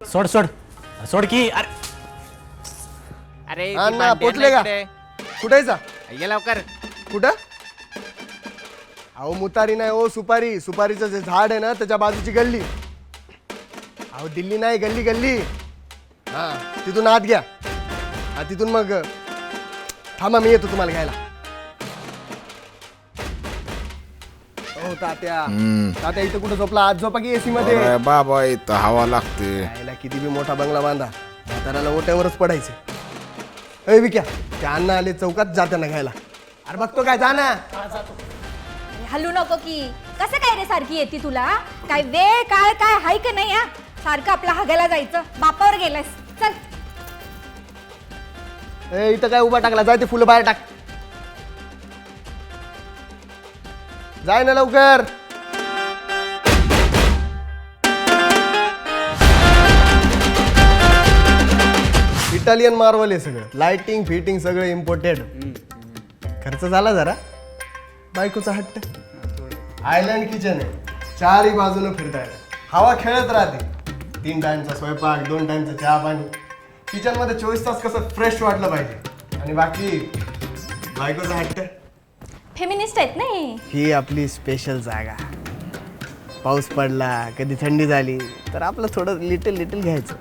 सोड सोड. सोड की. अरे. अरे ती अण्णा, भांडी पोचले का? कुठे जा. ये लवकर. कुठं? अहो मुतारी नाही ओ सुपारी. सुपारीचं जे झाड आहे ना त्याच्या बाजूची गल्ली. अहो दिल्ली नाही गल्ली गल्ली. हा तिथून आत घ्या. हा तिथून मग थांबा मी येतो तुम्हाला घ्यायला. हो तात्या. तात्या इथं कुठं झोपला? आज झोपा की एसी मध्ये? अरे बाबा इथं हवा लागते. यायला किती बी मोठा बंगला बांधा. म्हाताऱ्याला ओट्यावरच पडायचे. अय विक्या त्या अण्णा आले चौकात जाताना घ्यायला. अरे बघतो काय जा ना. हलू नको की. कसं काय रे सारखी येते तुला काय वेळ काय काय हाय का नाही हा? सारखं आपला हागायला जायचं. बापावर गेलास चल. ए इथं काय उभा टाकला? जाय ते फुलं बाहेर टाक. जाय ना लवकर. इटालियन मार्वल आहे सगळं. लाइटिंग फिटिंग सगळं इम्पोर्टेड खर्च झाला जरा. बायकोचा हट्ट. आयलँड किचन आहे. चारही बाजूनं फिरताय. हवा खेळत राहते. तीन टाइमचा स्वयंपाक दोन टाइमचा चहा पाणी. किचनमध्ये चोवीस तास कसं फ्रेश वाटलं पाहिजे. आणि बाकी बायकोचा हट्ट. फेमिनिस्ट आहेत नाही ही. आपली स्पेशल जागा. पाऊस पडला कधी थंडी झाली तर आपलं थोडं लिटल लिटल घ्यायचं.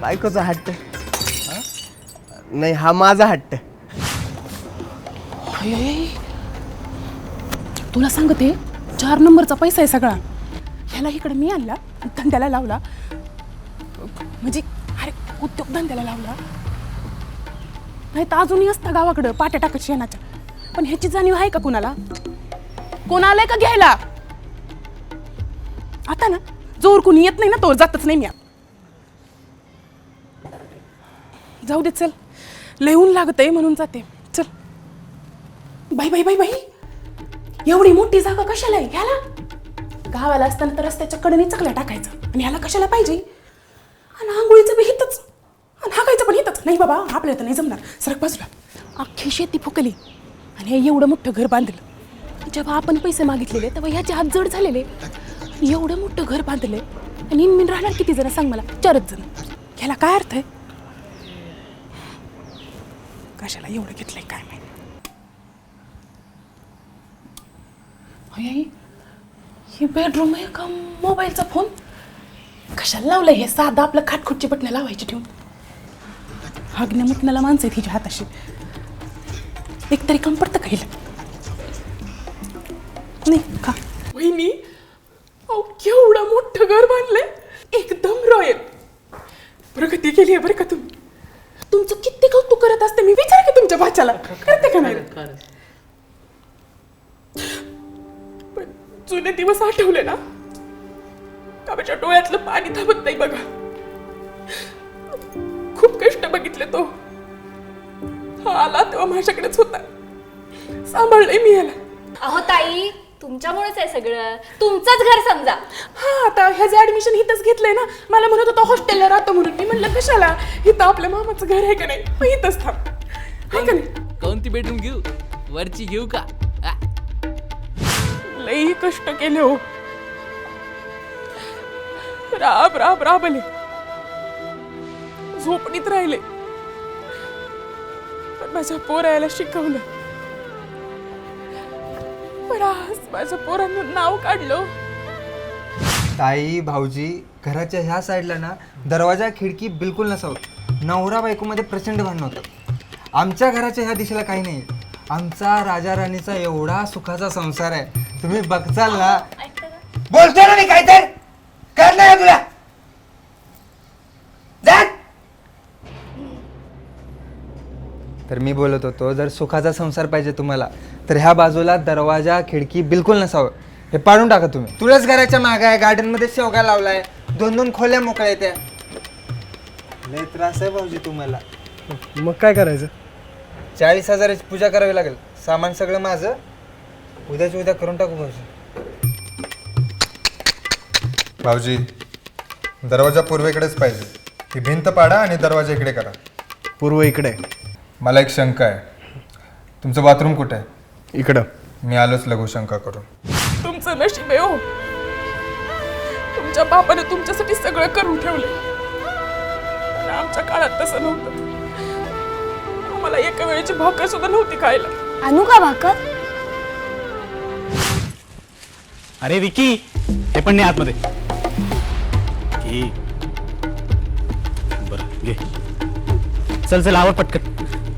बायकोचा हट्ट. हा? नाही हा माझा हट्ट. अय, तुला सांगते चार नंबरचा पैसा आहे सगळा. ह्याला इकडे मी आणला धंद्याला लावला. म्हणजे अरे उद्योग धंद्याला लावला. नाही तर अजूनही असता गावाकडं पाट्या टाकत शेणाच्या पण ह्याची जाणीव आहे का कुणाला? कोण का घ्यायला? आता ना जोर कुणी येत नाही ना तो जातच नाही मी. जाऊ दे चल. लिहून लागतंय म्हणून जाते. चल. बाई बाई बाई बाई. एवढी मोठी जागा कशाला आहे? ह्याला? गावाला असताना तर रस्त्याच्या कडेने चकल्या टाकायचं. आणि ह्याला कशाला पाहिजे? आणि आंघोळीचं बी हितच. आणि हाकायचं पण हितच. नाही बाबा आपल्याला तर नाही जमणार. सरक बाजूला. अख्खी शेती फुकली. आणि हे एवढं मोठं घर बांधलं. जेव्हा आपण पैसे मागितलेले तेव्हा ह्याचे हात जड झालेले. एवढं मोठं घर बांधलंय. आणि इनमिन राहणार किती जण सांग मला? चारच जण. ह्याला काय अर्थ आहे? कशाला एवढं घेतलंय काय माहिती? हे बेडरूम आहे का मोबाईलचा फोन कशाला लावलं हे? साधा आपलं खाटखुटची बटणं लावायची ठेवून. हागण्या मुटण्याला माणसं आहेत हिच्या हाताशी. एक तरी काम पडतं काही नाही का? वहिनी अहो केवढं मोठं घर बांधलंय. एकदम रॉयल. प्रगती केली आहे बरं का तुम्ही? तुमचं किती कौतुक करत असते मी विचार की तुमच्या भाच्याला. करते का नाही? पण जुने दिवस आठवले ना? का माझ्या डोळ्यातलं पाणी थांबत नाही बघा? खूप कष्ट बघितले तो. हा आला तेव्हा माझ्याकडेच होता. सांभाळलंय मी याला. अहो ताई तुमच्यामुळेच आहे सगळं. तुमचंच घर समजा. हा आता ह्याचं ऍडमिशन इथंच घेतलंय ना. मला म्हणत होता हॉस्टेलला राहतो म्हणून. मी म्हणलं कशाला? इथं आपल्या मामाचं घर आहे का नाही? मग इथंच थांब. का नाही? कोणती बेडरूम घेऊ? वरची घेऊ का? आ, लई कष्ट केले हो. राब राब राबले. झोपणीत राहिले. माझ्या पोरायला शिकवलं. पण आज माझ्या पोरानं नाव काढलं. ताई भाऊजी घराच्या ह्या साईडला ना दरवाजा खिडकी बिलकुल नसावं. नवरा बायकोमध्ये प्रचंड भांडण होतं. आमच्या घराच्या ह्या दिशेला काही नाही. आमचा राजा राणीचा एवढा सुखाचा संसार आहे. तुम्ही बघचाल ना. बोलतो ना मी काय तर तुला? तर मी बोलत होतो जर सुखाचा संसार पाहिजे तुम्हाला तर ह्या बाजूला दरवाजा खिडकी बिलकुल नसावं. हे पाडून टाका तुम्ही. तुळस घराच्या मागे आहे गार्डनमध्ये शेवगा लावलाय दोन दोन खोल्या मोकळ्या आहेत त्या. लय त्रास आहे भाऊजी तुम्हाला. मग काय करायचं? चाळीस हजाराची पूजा करावी लागेल. सामान सगळं माझं. उद्याच उद्या करून टाकू भाऊजी. भाऊजी दरवाजा पूर्वेकडेच पाहिजे. ही भिंत पाडा आणि दरवाजा इकडे करा. पूर्व इकडे. मला एक शंका आहे. तुमचं बाथरूम कुठे आहे? इकडं. मी आलोच लघुशंका करून. तुमचं नशीब आहे हो. तुमच्या बापाने तुमच्यासाठी सगळं करून ठेवले आमच्या काळात तसं नव्हतं. आम्हाला एका वेळेची भाकर सुद्धा नव्हती खायला. आणू का भाकर? अरे विकी ते पण नाही आतमध्ये. की बरं घे. चल चल आवर पटकन.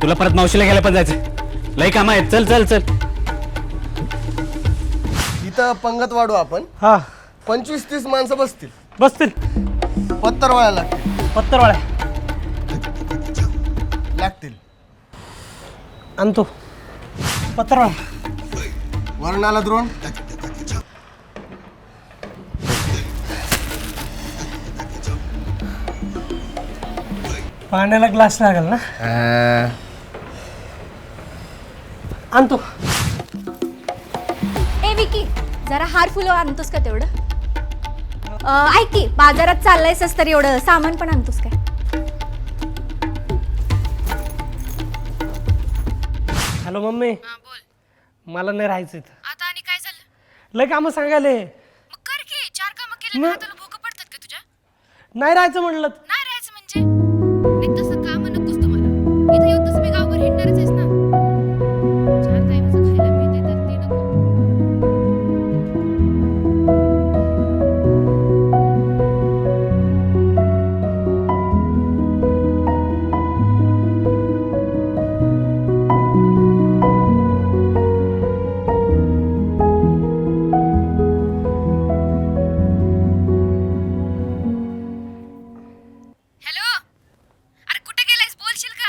तुला परत मावशीला घ्यायला पण जायचं लय काम आहेत. चल चल चल. इथं पंगत वाढू आपण. हा. पंचवीस तीस माणसं बसतील. बसतील. पत्तर वळा लागतील. पत्तरवाळ्या. लागतील. आणतो. पत्तरवाळा वर्णाला द्रोण. पाण्याला ग्लास लागेल ना? आणतो. ए विकी जरा हार फुलं आणतोस का तेवढं? अं, ऐक की बाजारात चाललायसच तर एवढं सामान पण आणतोस काय? Hello mummy. मला नाही राहायचं इथं. आता आणि काय झालं? लय कामं सांगायले. मग कर की चार कामं केले हाताला भोकं पडतात का तुझ्या? नाही राहायचं म्हणलं.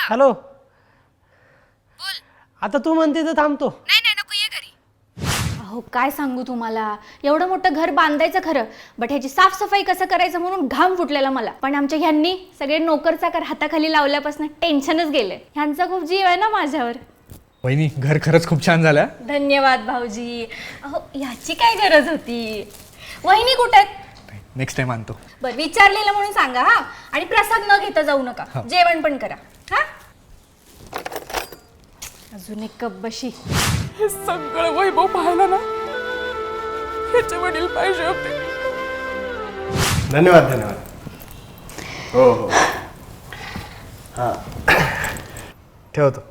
हॅलो. बोल. आता तू म्हणते तर थांबतो. नाही नाही नको ये घरी. अहो काय सांगू तुम्हाला? एवढं मोठं घर बांधायचं खरं बट ह्याची साफसफाई कसं करायचं म्हणून घाम फुटलेला मला. पण आमच्या ह्यांनी सगळे नोकर चाकर हाताखाली लावल्यापासून टेन्शनच गेलंय ह्यांचा खूप जीव आहे ना माझ्यावर. वहिनी घर खरंच खूप छान झालं धन्यवाद भाऊजी. अहो ह्याची काय गरज होती? वहिनी कुठे आहेत? नेक्स्ट टाइम आणतो. बरं विचारलेलं म्हणून सांगा हा? आणि प्रसाद न घेता जाऊ नका. जेवण पण करा. अजून एक कप बशी. हे सगळं वैभव पाहायला ना ह्याचे वडील पाहिजे होते. धन्यवाद धन्यवाद. हो हो. हां. ठेवतो.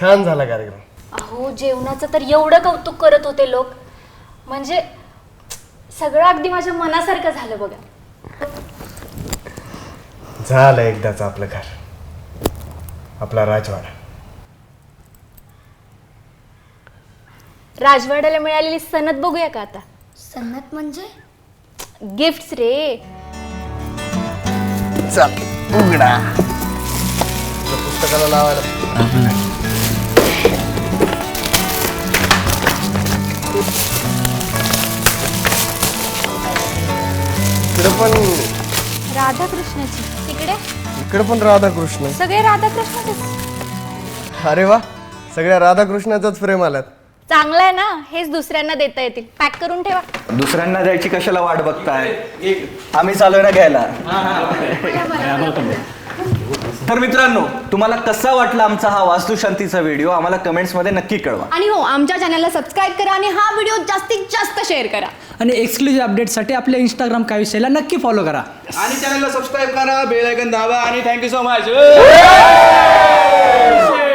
छान झाला कार्यक्रम. अहो जेवणाचं तर एवढं कौतुक करत होते लोक. म्हणजे सगळं अगदी माझ्या मनासारखं झालं बघा. झालं एकदाच आपलं घर. आपला राजवाडा. राजवाड्याला मिळालेली सनद बघूया का आता? सन्नत म्हणजे? गिफ्ट रे. चल उघडा. पुस्तकाला लावायला. पण. राधाकृष्णाची. तिकडे? इकडे पण राधाकृष्ण. सगळे राधाकृष्णच अरे वा सगळ्या राधाकृष्णाचाच प्रेम आलात चांगलं आहे ना हेच दुसऱ्यांना देता येतील. पॅक करून ठेवा. दुसऱ्यांना द्यायची कशाला वाट बघताय? आम्ही चालू ना घ्यायला. तर मित्रांनो तुम्हाला कसा वाटला आमचा हा वास्तुशांतीचा व्हिडिओ? आम्हाला कमेंट्समध्ये नक्की कळवा. आणि हो आमच्या चॅनलला सबस्क्राईब करा आणि हा व्हिडिओ जास्तीत जास्त शेअर करा. आणि एक्सक्लुझिव्ह अपडेटसाठी आपल्या इंस्टाग्राम काय विषयाला नक्की फॉलो करा. आणि चॅनलला सबस्क्राईब करा बेल आयकन दाबा आणि थँक्यू सो मच